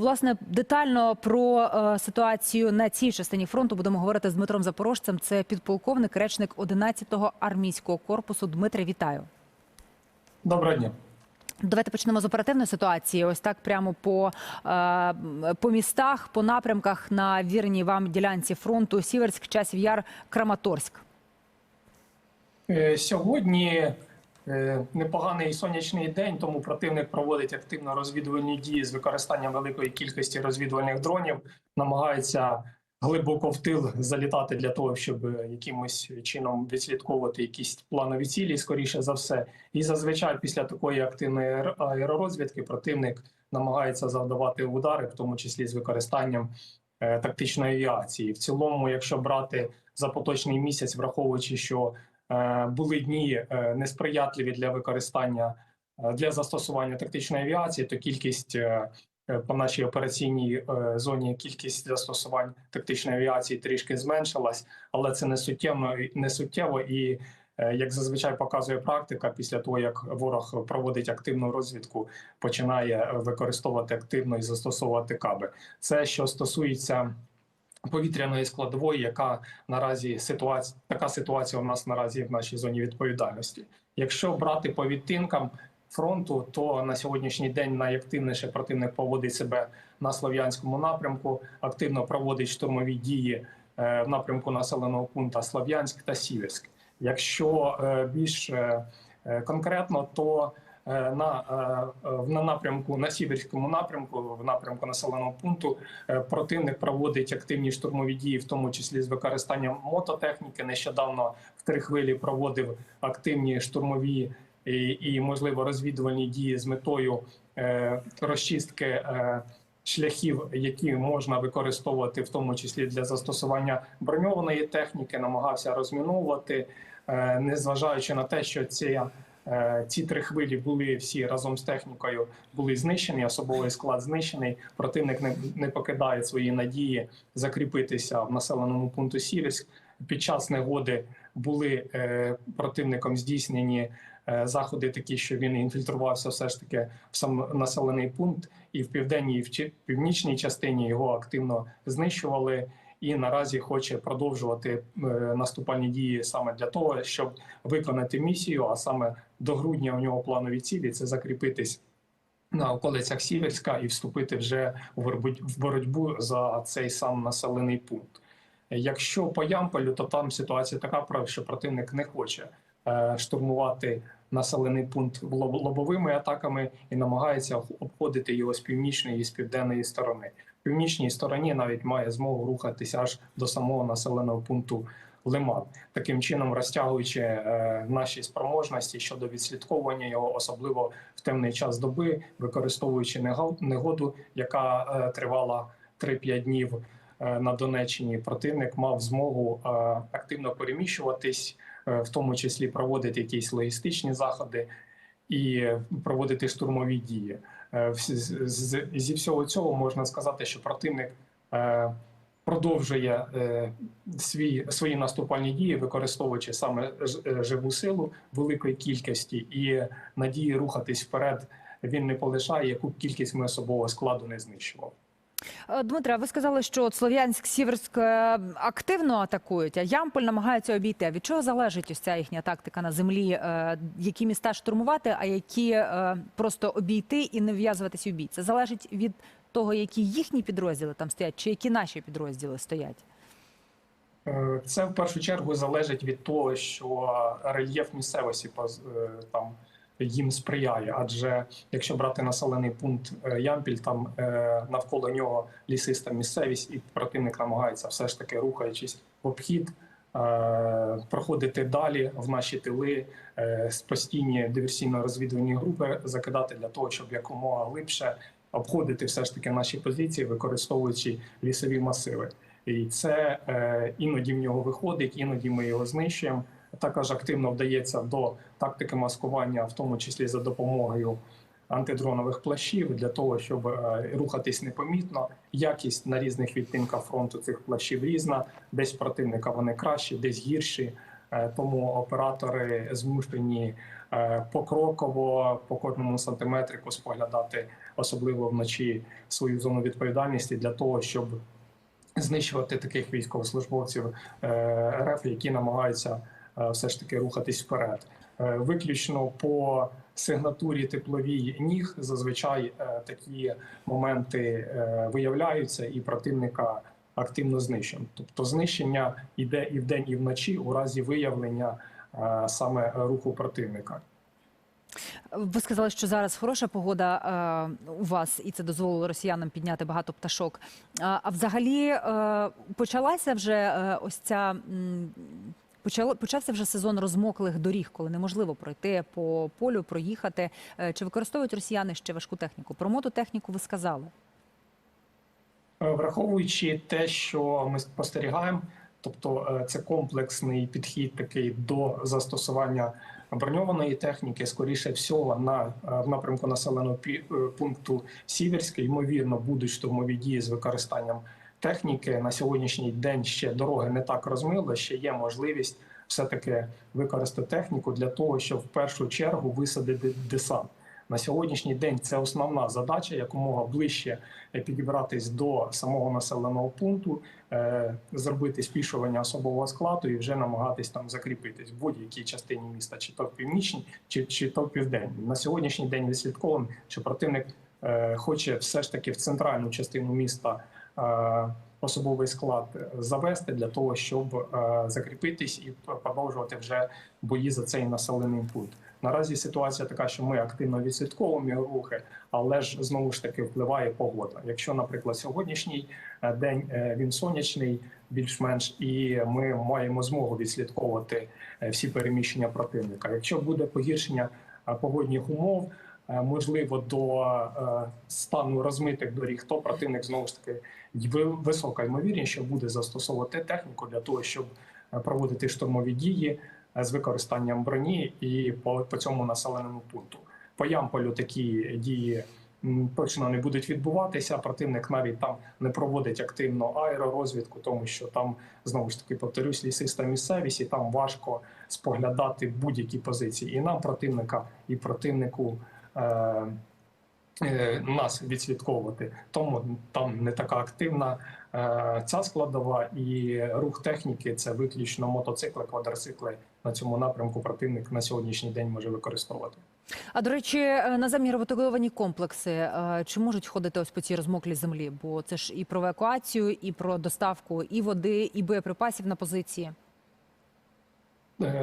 Власне, детально про е, ситуацію на цій частині фронту будемо говорити з Дмитром Запорожцем. Це підполковник, речник 11-го армійського корпусу. Дмитре, вітаю. Доброго дня. Давайте почнемо з оперативної ситуації. Ось так прямо по, е, по містах, по напрямках на вірній вам ділянці фронту Сіверськ, Часів Яр, Краматорськ. Е, Сьогодні непоганий сонячний день, тому противник проводить активно розвідувальні дії з використанням великої кількості розвідувальних дронів, намагається глибоко в тил залітати для того, щоб е, якимось чином відслідковувати якісь планові цілі, скоріше за все. І зазвичай після такої активної аеророзвідки противник намагається завдавати удари, в тому числі з використанням е, тактичної авіації. В цілому, якщо брати за поточний місяць, враховуючи, що Е, були дні е, несприятливі для використання е, для застосування тактичної авіації, то кількість е, е, по нашій операційній е, зоні кількість застосувань тактичної авіації трішки зменшилась, але це не суттєво, не суттєво і. е, Як зазвичай показує практика, після того як ворог проводить активну розвідку, починає е, використовувати активно і застосовувати каби. Це що стосується повітряної складової, яка наразі ситуація така ситуація у нас наразі в нашій зоні відповідальності. Якщо брати по відтинкам фронту, то на сьогоднішній день найактивніше противник поводить себе на слов'янському напрямку, активно проводить штурмові дії е, в напрямку населеного пункту Слов'янськ та Сіверськ. Якщо е, більш е, конкретно, то на, е, е, на напрямку на сіверському напрямку, в напрямку населеного пункту, Е, Противник проводить активні штурмові дії, в тому числі з використанням мототехніки. Нещодавно в три хвилі проводив активні штурмові і, і можливо розвідувальні дії з метою е, розчистки е, шляхів, які можна використовувати, в тому числі для застосування броньованої техніки, намагався розміновувати, е, незважаючи на те, що Е, Ці три хвилі були всі разом з технікою були знищені. Особовий склад знищений. Противник не, не покидає свої надії закріпитися в населеному пункту Сіверськ. Під час негоди були е, противником здійснені е, заходи, такі, що він інфільтрувався все ж таки в сам населений пункт, і в південній і в північній частині його активно знищували. І наразі хоче продовжувати е, наступальні дії саме для того, щоб виконати місію. А саме до грудня у нього планові цілі це закріпитись на околицях Сіверська і вступити вже в боротьбу за цей сам населений пункт. Якщо по Ямполю, то там ситуація така, що противник не хоче е, штурмувати населений пункт лобовими атаками і намагається обходити його з північної і з південної сторони. В північній стороні навіть має змогу рухатися аж до самого населеного пункту Лиман, таким чином розтягуючи е, наші спроможності щодо відслідковування його, особливо в темний час доби, використовуючи негоду, яка е, тривала 3-5 днів е, на Донеччині. Противник мав змогу активно переміщуватись, в тому числі проводити якісь логістичні заходи і проводити штурмові дії. Зі всього цього можна сказати, що противник продовжує е, свій свої наступальні дії, використовуючи саме ж- е, живу силу великої кількості і надії рухатись вперед. Він не полишає, яку кількість ми особового складу не знищував. Е, Дмитре, ви сказали, що Слов'янськ, Сіверськ е, активно атакують, а Ямполь намагається обійти. А Від чого залежить ось ця їхня тактика на землі? Е, Які міста штурмувати, а які е, просто обійти і не вв'язуватись у бій? Це залежить від того, які їхні підрозділи там стоять, чи які наші підрозділи стоять. Е, Це в першу чергу залежить від того, що рельєф місцевості е, там їм сприяє. Адже якщо брати населений пункт е, Ямпіль, там навколо нього лісиста місцевість, і противник намагається все ж таки рухаючись в обхід. Проходити далі в наші тили постійні диверсійно-розвідувальні групи закидати для того, щоб якомога глибше обходити все ж таки наші позиції, використовуючи лісові масиви. І це е, іноді в нього виходить, іноді ми його знищуємо. Також активно вдається до тактики маскування, в тому числі за допомогою антидронових плащів, для того, щоб е, рухатись непомітно. Якість на різних відтинках фронту цих плащів різна. Десь противника вони кращі, десь гірші. Е, Тому оператори змушені е, покроково по кожному сантиметрику споглядати особливо вночі, свою зону відповідальності для того, щоб знищувати таких військовослужбовців е, РФ, які намагаються е, все ж таки рухатись вперед. Е, Виключно по сигнатурі тепловій ніг зазвичай такі моменти виявляються, і противника активно знищено. Тобто знищення йде і вдень, і вночі у разі виявлення саме руху противника. Ви сказали, що зараз хороша погода е, у вас, і це дозволило росіянам підняти багато пташок. А, а взагалі е, почалася вже е, ось ця. Почало почався вже сезон розмоклих доріг, коли неможливо пройти по полю, проїхати. Е, Чи використовують росіяни ще важку техніку? Про мототехніку ви сказали. Е, Враховуючи те, що ми спостерігаємо, тобто е, це комплексний підхід такий до застосування броньованої техніки, скоріше всього, на е, в напрямку населеного е, пункту Сіверське, ймовірно, будуть штурмові дії з використанням техніки. На сьогоднішній день ще дороги не так розмили, ще є можливість все-таки використати техніку для того, щоб в першу чергу висадити десант. На сьогоднішній день це основна задача якомога ближче е, підібратись до самого населеного пункту, е, зробити спішування особового складу і вже намагатись там закріпитись в будь-якій частині міста, чи то в північній, чи, чи то в південній. На сьогоднішній день відслідковуємо, що противник е, хоче все ж таки в центральну частину міста. Е, Особовий склад завести для того, щоб е, закріпитись і продовжувати вже бої за цей населений пункт. Наразі ситуація така, що ми активно відслідковуємо рухи, але ж знову ж таки впливає погода. Якщо, наприклад, сьогоднішній е, день е, він сонячний, більш-менш, і ми маємо змогу відслідковувати е, всі переміщення противника. Якщо буде погіршення е, погодних умов, е, можливо, до е, стану розмитих доріг, то противник знову ж таки ви- висока ймовірність, що буде застосовувати техніку для того, щоб е, проводити штурмові дії е, з використанням броні і по, по цьому населеному пункту. По Ямполю такі дії точно не будуть відбуватися. Противник навіть там не проводить активно аеророзвідку, тому що там знову ж таки повторюсь, лісиста місцевість, і там важко споглядати будь-які позиції. І нам противника, і противнику. Е- е, нас відслідковувати, тому там не така активна е, ця складова і рух техніки це виключно мотоцикли, квадроцикли на цьому напрямку. Противник на сьогоднішній день може використовувати. А до речі, наземні роботизовані комплекси чи можуть ходити ось по цій розмоклій землі? Бо це ж і про евакуацію, і про доставку і води, і боєприпасів на позиції.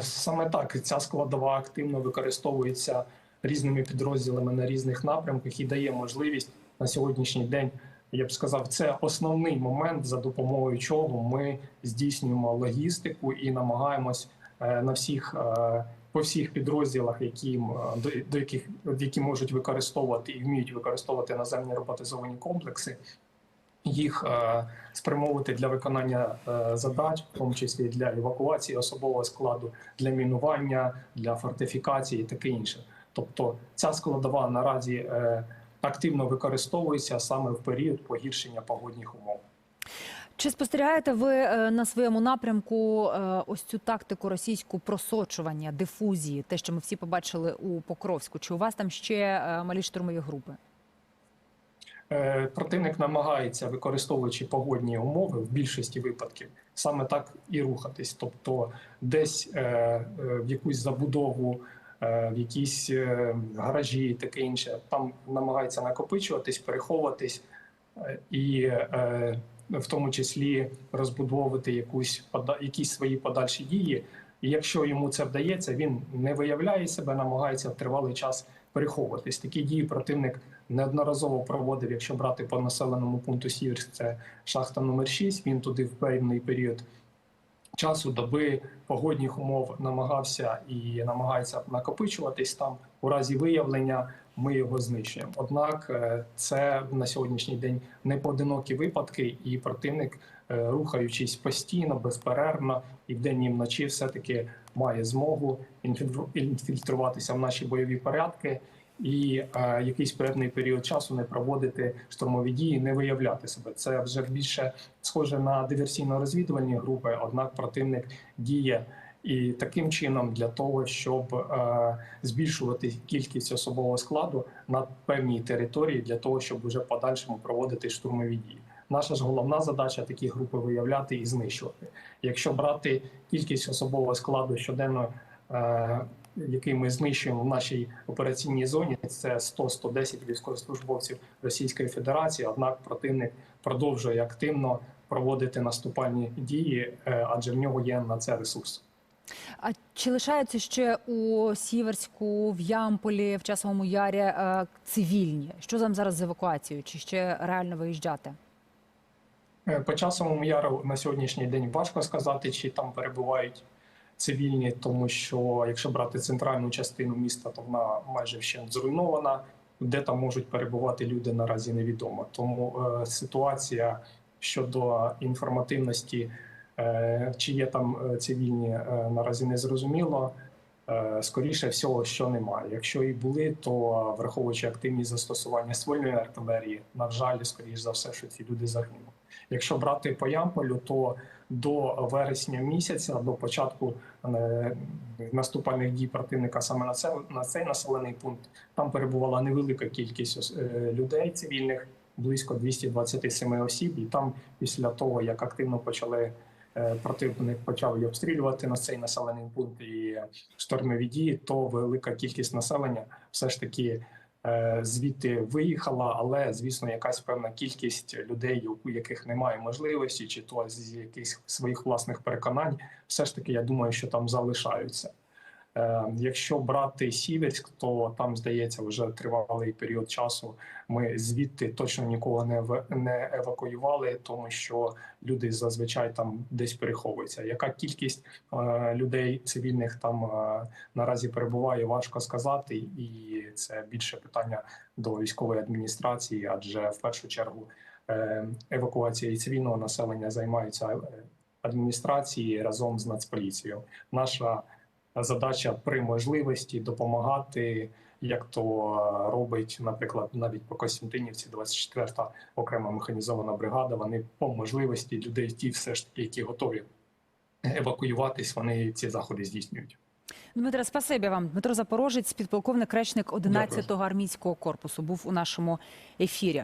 Саме так ця складова активно використовується різними підрозділами на різних напрямках і дає можливість на сьогоднішній день. Я б сказав, це основний момент, за допомогою чого ми здійснюємо логістику і намагаємось е, на всіх е, по всіх підрозділах, які до, до яких які можуть використовувати і вміють використовувати наземні роботизовані комплекси, їх е, спрямовувати для виконання задач, в тому числі для евакуації особового складу, для мінування, для фортифікації і таке інше. Тобто ця складова наразі е, активно використовується саме в період погіршення погодних умов. Чи спостерігаєте ви е, на своєму напрямку е, ось цю тактику російську просочування, дифузії, те, що ми всі побачили у Покровську? Чи у вас там ще малі штурмові групи? Противник намагається, використовуючи погодні умови, в більшості випадків саме так і рухатись. Тобто, десь в якусь забудову, в якісь е, гаражі, таке інше, там намагається накопичуватись, переховуватись е, і е, в тому числі розбудовувати якусь якісь свої подальші дії. І якщо йому це вдається, він не виявляє себе, намагається в тривалий час переховуватись. Такі дії противник неодноразово проводив, якщо брати по населеному пункту Сіверськ, це шахта номер 6 Він туди в певний період часу доби погодних умов намагався і намагається накопичуватись там. У разі виявлення ми його знищуємо. Однак е, це на сьогоднішній день не поодинокі випадки, і противник, е, рухаючись постійно, безперервно і вдень і вночі, все таки має змогу інфільтру- інфільтруватися в наші бойові порядки і е, якийсь певний період часу не проводити штурмові дії, не виявляти себе. Це вже більше схоже на диверсійно-розвідувальні групи. Однак противник діє І таким чином, для того, щоб е, збільшувати кількість особового складу на певній території, для того, щоб уже в подальшому проводити штурмові дії. Наша ж головна задача такі групи виявляти і знищувати. Якщо брати кількість особового складу щоденно, е, який ми знищуємо в нашій операційній зоні, це 100-110 військовослужбовців Російської Федерації. Однак противник продовжує активно проводити наступальні дії, е, адже в нього є на це ресурс. А чи лишаються ще у Сіверську, в Ямполі, в Часовому Ярі е, цивільні? Що там зараз з евакуацією? Чи ще реально виїжджати? Е, По часовому яру на сьогоднішній день важко сказати, чи там перебувають цивільні, тому що якщо брати центральну частину міста, то вона майже вщент зруйнована. Де там можуть перебувати люди наразі невідомо. Тому е, ситуація щодо інформативності, е, чи є там е, цивільні, е, наразі не зрозуміло. Е, скоріше всього, що немає. Якщо і були, то враховуючи активність застосування ствольної артилерії, на жаль, скоріш за все, що ці люди загинули. Якщо брати по Ямполю, то до вересня місяця, до початку е, наступальних дій противника саме на це на цей населений пункт, там перебувала невелика кількість е, людей цивільних, близько 227 осіб. І там, після того як активно почали е, противник почав і обстрілювати на цей населений пункт і штормові дії, то велика кількість населення все ж таки звідти виїхала, але звісно, якась певна кількість людей, у яких немає можливості, чи то з якихось своїх власних переконань, все ж таки, я думаю, що там залишаються. Е, Якщо брати Сіверськ, то там здається вже тривалий період часу. Ми звідти точно нікого не не евакуювали, тому що люди зазвичай там десь переховуються. Яка кількість е, людей цивільних там е, наразі перебуває, важко сказати, і це більше питання до військової адміністрації, адже в першу чергу е, евакуацією цивільного населення займаються е, адміністрації разом з Нацполіцією. Наша задача при можливості допомагати, як то е, робить, наприклад, навіть по Костянтинівці, 24-та окрема механізована бригада. Вони по можливості людей, ті все ж таки, які готові евакуюватись, вони ці заходи здійснюють. Дмитре, спасибі вам. Дмитро Запорожець, підполковник речник 11-го армійського корпусу, був у нашому ефірі.